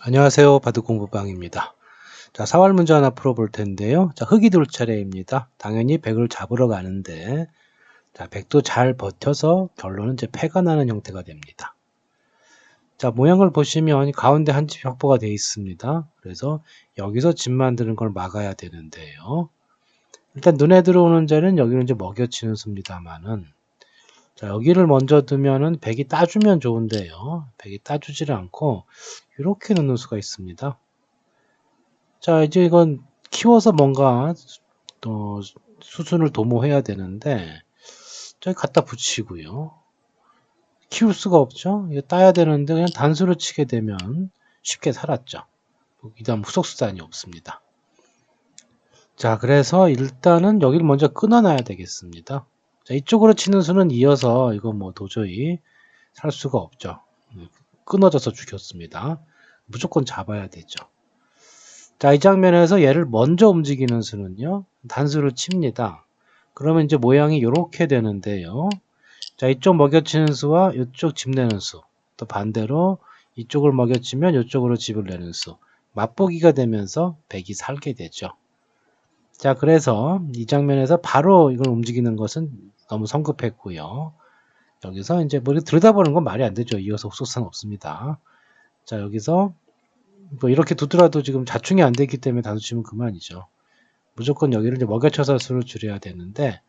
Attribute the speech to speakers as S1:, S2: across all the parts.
S1: 안녕하세요. 바둑공부방입니다. 자, 사활 문제 하나 풀어볼 텐데요. 자, 흙이 둘 차례입니다. 당연히 백을 잡으러 가는데, 자, 백도 잘 버텨서 결론은 이제 패가 나는 형태가 됩니다. 자, 모양을 보시면 가운데 한 집 확보가 되어 있습니다. 그래서 여기서 집 만드는 걸 막아야 되는데요. 일단 눈에 들어오는 자는 여기는 이제 먹여치는 수입니다만은, 자, 여기를 먼저 두면은 백이 따주면 좋은데요. 백이 따주지를 않고 이렇게 넣는 수가 있습니다. 자, 이제 이건 키워서 뭔가 또 수순을 도모해야 되는데 저기 갖다 붙이고요. 키울 수가 없죠. 이거 따야 되는데 그냥 단수로 치게 되면 쉽게 살았죠. 이 다음 후속수단이 없습니다. 자, 그래서 일단은 여기를 먼저 끊어놔야 되겠습니다. 자, 이쪽으로 치는 수는 이어서 이거 뭐 도저히 살 수가 없죠. 끊어져서 죽였습니다. 무조건 잡아야 되죠. 자, 이 장면에서 얘를 먼저 움직이는 수는요. 단수를 칩니다. 그러면 이제 모양이 이렇게 되는데요. 자, 이쪽 먹여치는 수와 이쪽 집 내는 수. 또 반대로 이쪽을 먹여치면 이쪽으로 집을 내는 수. 맛보기가 되면서 백이 살게 되죠. 자, 그래서 이 장면에서 바로 이걸 움직이는 것은 너무 성급했고요. 여기서 이제 뭐 들여다보는 건 말이 안 되죠. 이어서 후속상 없습니다. 자, 여기서 뭐 이렇게 두더라도 지금 자충이 안 되기 때문에 단수 치면 그만이죠. 무조건 여기를 이제 먹여쳐서 수를 줄여야 되는데,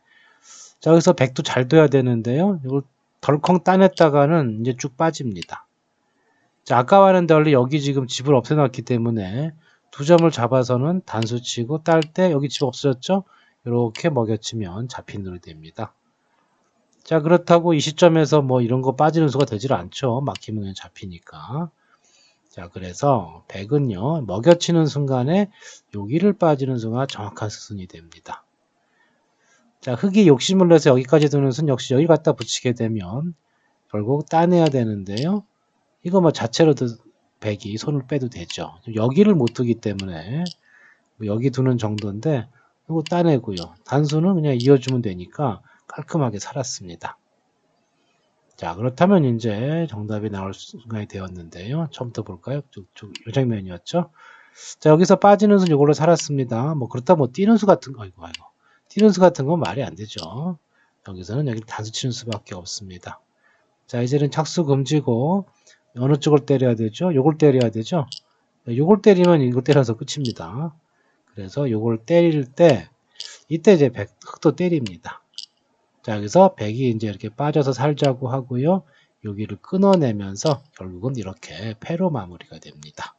S1: 자, 여기서 백도 잘 둬야 되는데요. 이걸 덜컹 따냈다가는 이제 쭉 빠집니다. 자, 아까와는 달리 여기 지금 집을 없애놨기 때문에 두 점을 잡아서는 단수 치고 딸 때 여기 집 없어졌죠? 이렇게 먹여치면 잡힌 눈이 됩니다. 자, 그렇다고 이 시점에서 뭐 이런 거 빠지는 수가 되질 않죠. 막히면 그냥 잡히니까. 자, 그래서 100은요, 먹여치는 순간에 여기를 빠지는 수가 정확한 수순이 됩니다. 자, 흙이 욕심을 내서 여기까지 두는 순 역시 여기 갖다 붙이게 되면 결국 따내야 되는데요. 이거 뭐 자체로도 100이 손을 빼도 되죠. 여기를 못 두기 때문에 뭐 여기 두는 정도인데 이거 따내고요. 단수는 그냥 이어주면 되니까 깔끔하게 살았습니다. 자, 그렇다면 이제 정답이 나올 순간이 되었는데요. 처음부터 볼까요? 쭉, 쭉, 이 장면이었죠. 자, 여기서 빠지는 수는 이걸로 살았습니다. 뭐, 그렇다 뭐, 뛰는 수 같은 거, 아이고, 아이고. 뛰는 수 같은 건 말이 안 되죠. 여기서는 여기 단수 치는 수밖에 없습니다. 자, 이제는 착수 금지고, 어느 쪽을 때려야 되죠? 요걸 때려야 되죠? 요걸 때리면 이걸 때려서 끝입니다. 그래서 요걸 때릴 때, 이때 이제 백, 흑도 때립니다. 자, 여기서 백이 이제 이렇게 빠져서 살자고 하고요. 여기를 끊어내면서 결국은 이렇게 패로 마무리가 됩니다.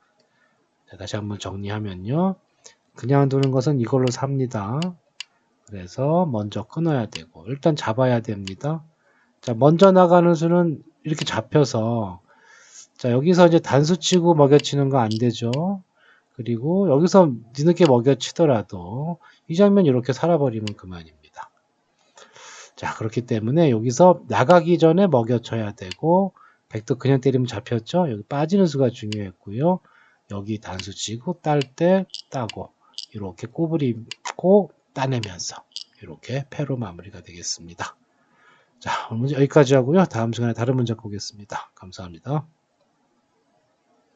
S1: 자, 다시 한번 정리하면요. 그냥 두는 것은 이걸로 삽니다. 그래서 먼저 끊어야 되고 일단 잡아야 됩니다. 자, 먼저 나가는 수는 이렇게 잡혀서 자, 여기서 이제 단수 치고 먹여치는 거 안 되죠. 그리고 여기서 뒤늦게 먹여치더라도 이 장면 이렇게 살아버리면 그만입니다. 자, 그렇기 때문에 여기서 나가기 전에 먹여쳐야 되고, 백도 그냥 때리면 잡혔죠? 여기 빠지는 수가 중요했고요. 여기 단수 치고, 딸 때 따고, 이렇게 꼬부리고 따내면서, 이렇게 패로 마무리가 되겠습니다. 자, 오늘 여기까지 하고요. 다음 시간에 다른 문제 보겠습니다. 감사합니다.